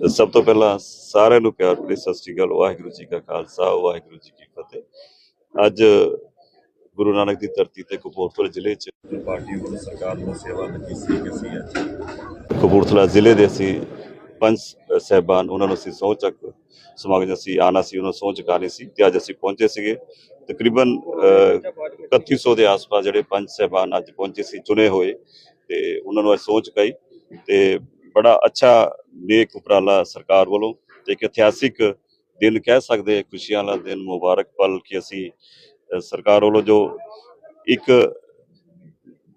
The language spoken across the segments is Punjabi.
ਸਭ ਤੋਂ ਪਹਿਲਾਂ ਸਾਰਿਆਂ ਨੂੰ ਪਿਆਰ ਭਰੀ ਸਤਿ ਸ੍ਰੀ ਅਕਾਲ ਵਾਹਿਗੁਰੂ ਜੀ ਕਾ ਖਾਲਸਾ ਵਾਹਿਗੁਰੂ ਜੀ ਕੀ ਫਤਿਹ। ਅੱਜ ਗੁਰੂ ਨਾਨਕ ਦੀ ਧਰਤੀ ਤੇ ਕਪੂਰਥਲਾ ਜ਼ਿਲ੍ਹੇ 'ਚ ਪਾਰਟੀ ਵੱਲੋਂ ਸਰਕਾਰ ਨੂੰ ਸੇਵਾ ਲੱਗੀ ਸੀ ਕਿ ਅਸੀਂ ਅੱਜ? ਕਪੂਰਥਲਾ ਜ਼ਿਲ੍ਹੇ ਦੇ ਅਸੀਂ ਪੰਜ ਸਹਿਬਾਨ ਉਹਨਾਂ ਨੂੰ ਅਸੀਂ ਸਹੁੰ ਚੱਕ ਸਮਾਗਮ ਅਸੀਂ ਆਣਾ ਸੀ ਉਹਨਾਂ ਨੂੰ ਸਹੁੰ ਚੁਕਾਉਣੀ ਸੀ ਤੇ ਅੱਜ ਅਸੀਂ ਪਹੁੰਚੇ ਸੀਗੇ। ਤਕਰੀਬਨ ਅਹ, 3100 ਦੇ ਆਸ-ਪਾਸ ਜਿਹੜੇ ਪੰਜ ਸਹਿਬਾਨ ਅੱਜ ਪਹੁੰਚੇ ਸੀ ਚੁਣੇ ਹੋਏ ਤੇ ਉਹਨਾਂ ਨੂੰ ਅੱਜ ਸਹੁੰ ਚੁਕਾਈ ਤੇ ਬੜਾ ਅੱਛਾ ਨੇਕ ਉਪਰਾਲਾ ਸਰਕਾਰ ਵੱਲੋਂ ਤੇ ਇੱਕ ਇਤਿਹਾਸਿਕ ਦਿਨ ਕਹਿ ਸਕਦੇ ਖੁਸ਼ੀਆਂ ਵਾਲਾ ਦਿਨ ਮੁਬਾਰਕ ਪਲ ਕਿ ਅਸੀਂ ਸਰਕਾਰ ਵੱਲੋਂ ਜੋ ਇੱਕ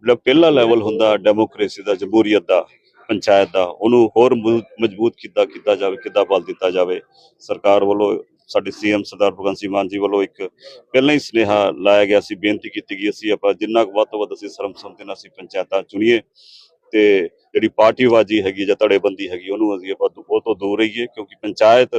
ਜਿਹੜਾ ਪਹਿਲਾ ਲੈਵਲ ਹੁੰਦਾ ਡੈਮੋਕ੍ਰੇਸੀ ਦਾ, ਜਮਹੂਰੀਅਤ ਦਾ, ਪੰਚਾਇਤ ਦਾ, ਉਹਨੂੰ ਹੋਰ ਮਜ਼ਬੂਤ ਕੀਤਾ ਕੀਤਾ ਜਾਵੇ, ਕਿੱਦਾਂ ਬਲ ਦਿੱਤਾ ਜਾਵੇ, ਸਰਕਾਰ ਵੱਲੋਂ ਸਾਡੇ ਸੀਐਮ ਸਰਦਾਰ ਭਗਵੰਤ ਸਿੰਘ ਮਾਨ ਜੀ ਵੱਲੋਂ ਇੱਕ ਪਹਿਲਾਂ ਹੀ ਸੁਨੇਹਾ ਲਾਇਆ ਗਿਆ ਸੀ, ਬੇਨਤੀ ਕੀਤੀ ਗਈ ਸੀ, ਆਪਾਂ ਜਿੰਨਾ ਕੁ ਵੱਧ ਤੋਂ ਵੱਧ ਅਸੀਂ ਸਰਬਸੰਮਤੀ ਨਾਲ ਅਸੀਂ ਪੰਚਾਇਤਾਂ ਚੁਣੀਏ ਤੇ ਜਿਹੜੀ ਪਾਰਟੀਬਾਜ਼ੀ ਹੈਗੀ ਜਾਂ ਧੜੇਬੰਦੀ ਹੈਗੀ, ਉਹਨੂੰ ਅਸੀਂ ਆਪਾਂ ਉਹ ਤੋਂ ਦੂਰ ਰਹੀਏ ਕਿਉਂਕਿ ਪੰਚਾਇਤ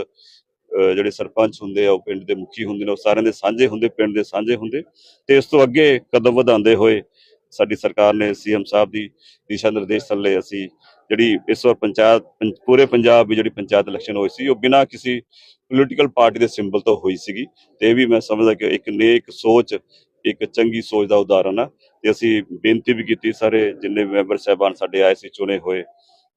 ਜਿਹੜੇ ਸਰਪੰਚ ਹੁੰਦੇ ਆ, ਉਹ ਪਿੰਡ ਦੇ ਮੁਖੀ ਹੁੰਦੇ ਨੇ, ਉਹ ਸਾਰਿਆਂ ਦੇ ਸਾਂਝੇ ਹੁੰਦੇ, ਪਿੰਡ ਦੇ ਸਾਂਝੇ ਹੁੰਦੇ। ਤੇ ਇਸ ਤੋਂ ਅੱਗੇ ਕਦਮ ਵਧਾਉਂਦੇ ਹੋਏ ਸਾਡੀ ਸਰਕਾਰ ਨੇ ਸੀਐਮ ਸਾਹਿਬ ਦੀ ਦਿਸ਼ਾ ਨਿਰਦੇਸ਼ ਥੱਲੇ ਅਸੀਂ, ਜਿਹੜੀ ਇਸ ਵਾਰ ਪੰਚਾਇਤ ਪੰ- ਪੂਰੇ ਪੰਜਾਬ ਵਿੱਚ ਜਿਹੜੀ ਪੰਚਾਇਤ ਇਲੈਕਸ਼ਨ ਹੋਈ ਸੀ, ਉਹ ਬਿਨਾਂ ਕਿਸੇ ਪੋਲੀਟੀਕਲ ਪਾਰਟੀ ਦੇ ਸਿੰਬਲ ਤੋਂ ਹੋਈ ਸੀਗੀ। ਤੇ ਇਹ ਵੀ ਮੈਂ ਸਮਝਦਾ ਕਿ ਇੱਕ ਨੇਕ ਸੋਚ, ਇੱਕ ਚੰਗੀ ਸੋਚ ਦਾ ਉਦਾਹਰਨ ਆ। ਤੇ ਅਸੀਂ ਬੇਨਤੀ ਵੀ ਕੀਤੀ ਸਾਰੇ ਜਿੰਨੇ ਵੀ ਮੈਂਬਰ ਸਾਹਿਬਾਨ ਸਾਡੇ ਆਏ ਸੀ ਚੁਣੇ ਹੋਏ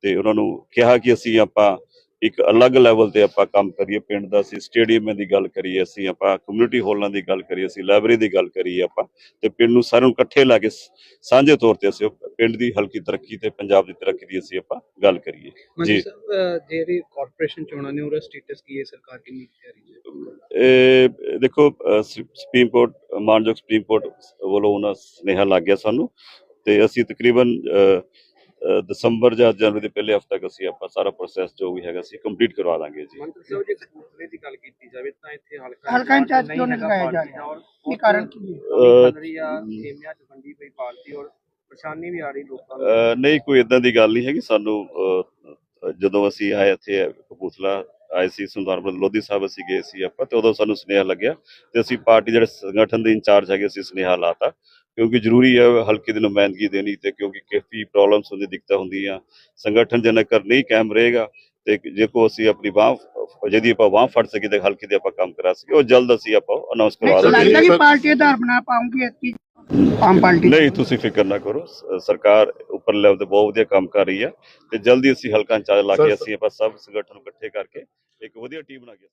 ਤੇ ਉਹਨਾਂ ਨੂੰ ਕਿਹਾ ਕਿ ਅਸੀਂ ਆਪਾਂ ਇੱਕ ਅਲੱਗ ਲੈਵਲ ਤੇ ਆਪਾਂ ਕੰਮ ਕਰੀਏ ਪਿੰਡ ਦਾ ਅਸੀਂ ਸਟੇਡੀਅਮ ਦੀ ਗੱਲ ਕਰੀਏ ਅਸੀਂ ਆਪਾਂ ਕਮਿਊਨਿਟੀ ਹਾਲਾਂ ਦੀ ਗੱਲ ਕਰੀਏ ਅਸੀਂ ਲਾਇਬ੍ਰੇਰੀ ਦੀ ਗੱਲ ਕਰੀਏ ਆਪਾਂ ਤੇ ਪਿੰਡ ਨੂੰ ਸਾਰਿਆਂ ਨੂੰ ਇਕੱਠੇ ਲਾ ਕੇ ਸਾਂਝੇ ਤੌਰ ਤੇ ਅਸੀਂ ਪਿੰਡ ਦੀ ਹਲਕੀ ਤਰੱਕੀ ਤੇ ਪੰਜਾਬ ਦੀ ਤਰੱਕੀ ਦੀ ਅਸੀਂ ਆਪਾਂ ਗੱਲ ਕਰੀਏ। ਜੀ। ਜਿਹੜੀ ਕਾਰਪੋਰੇਸ਼ਨ ਚੋਣਾਂ ਨੇ ਉਹਦਾ ਸਟੇਟਸ ਕੀ ਹੈ? ਸਰਕਾਰ ਕਿੰਨੀ ਤਿਆਰੀ ਹੈ? ਇਹ ਦੇਖੋ ਸੁਪਰੀਮ ਕੋਰਟ ਮਾਨਯੋਗ ਸੁਪਰੀਮ ਕੋਰਟ ਵੱਲੋਂ ਉਹਨਾਂ ਸੁਨੇਹਾ ਲੱਗ ਗਿਆ ਸਾਨੂੰ ਤੇ ਅਸੀਂ ਤਕਰੀਬਨ ਦਸੰਬਰ ਜਾਂ ਜਨਵਰੀ ਦੇ ਪਹਿਲੇ ਹਫ਼ਤੇ ਤੱਕ ਅਸੀਂ ਆਪਾਂ ਸਾਰਾ ਪ੍ਰੋਸੈਸ ਜੋ ਵੀ ਹੈਗਾ ਸੀ ਕੰਪਲੀਟ ਕਰਵਾ ਦਾਂਗੇ ਜੀ। ਮੰਤਰੀ ਸਾਹਿਬ ਜੇ ਕਪੂਰਥਲੇ ਦੀ ਗੱਲ ਕੀਤੀ ਜਾਵੇ ਤਾਂ ਇੱਥੇ ਹਲਕਾ ਹਲਕਾ ਇੰਚਾਰਜ ਨਹੀਂ ਕਿਉਂ ਨਹੀਂ ਲਗਾਇਆ ਜਾ ਰਿਹਾ? ਕੀ ਕਾਰਨ ਕੀ ਹੈ? ਅਹ, ਚੱਲ ਰਹੀ ਆ ਖੇਮਿਆਂ ਚ ਵੰਡੀ ਪਈ ਪਾਰਟੀ ਔਰ ਪਰੇਸ਼ਾਨੀ ਵੀ ਆ ਰਹੀ ਲੋਕਾਂ ਨੂੰ। ਅਹ, ਨਹੀਂ ਕੋਈ ਇਦਾਂ ਦੀ ਗੱਲ ਨਹੀਂ ਹੈਗੀ। ਸਾਨੂੰ ਜਦੋਂ ਅਸੀਂ ਆਏ ਇੱਥੇ ਕਪੂਰਥਲਾ ਆਏ ਸੀ ਸੁੰਦਰਬਨ ਲੋਧੀ ਸਾਹਿਬ ਅਸੀਂ ਗਏ ਸੀ ਆਪਾਂ ਤੇ ਉਦੋਂ ਸਾਨੂੰ ਸੁਨੇਹਾ ਲੱਗਿਆ ਤੇ ਅਸੀਂ ਪਾਰਟੀ ਜਿਹੜੇ ਸੰਗਠਨ ਦੇ ਇੰਚਾਰਜ ਹੈਗੇ ਅਸੀਂ ਸੁਨੇਹਾ ਲਾਤਾ ਕਿਉਂਕਿ ਜ਼ਰੂਰੀ ਹੈ ਹਲਕੇ ਦੀ ਨੁਮਾਇੰਦਗੀ ਦੇਣੀ ਤੇ ਕਿਉਂਕਿ ਕਾਫੀ ਪ੍ਰੋਬਲਮਸ ਹੁੰਦੀ ਦਿੱਕਤਾਂ ਹੁੰਦੀਆਂ ਸੰਗਠਨ ਜੇਕਰ ਨਹੀਂ ਕਾਇਮ ਰਹੇਗਾ ਤੇ ਜੇ ਕੋ ਅਸੀਂ ਆਪਣੀ ਬਾਹ ਜਿਹਦੀ ਆਪਾਂ ਬਾਹ ਫੜ ਸਕੀ ਤੇ ਹਲਕੇ ਦੇ ਆਪਾਂ ਕੰਮ ਕਰਾ ਸਕੀ ਉਹ ਜਲਦ ਅਸੀਂ ਆਪਾਂ ਅਨਾਉਂਸ ਕਰਵਾ ਦਾਂਗੇ ਲੱਗਦਾ ਕਿ ਪਾਰਟੀ ਆਧਾਰ ਬਣਾ ਪਾਉਂਗੀ ਇਤਕੀ ਆਮ ਪਾਰਟੀ ਨਹੀਂ ਤੁਸੀਂ ਫਿਕਰ ਨਾ ਕਰੋ। ਸਰਕਾਰ ਉੱਪਰ ਲੈਵਲ ਤੇ ਬਹੁਤ ਵਧੀਆ ਕੰਮ ਕਰ ਰਹੀ ਹੈ ਤੇ ਜਲਦੀ ਅਸੀਂ ਹਲਕਾ ਇੰਚਾਰਜ ਲਾ ਕੇ ਅਸੀਂ ਆਪਾਂ ਸਭ ਸੰਗਠਨ ਇਕੱਠੇ ਕਰਕੇ ਇੱਕ ਵਧੀਆ ਟੀਮ ਬਣਾ ਕੇ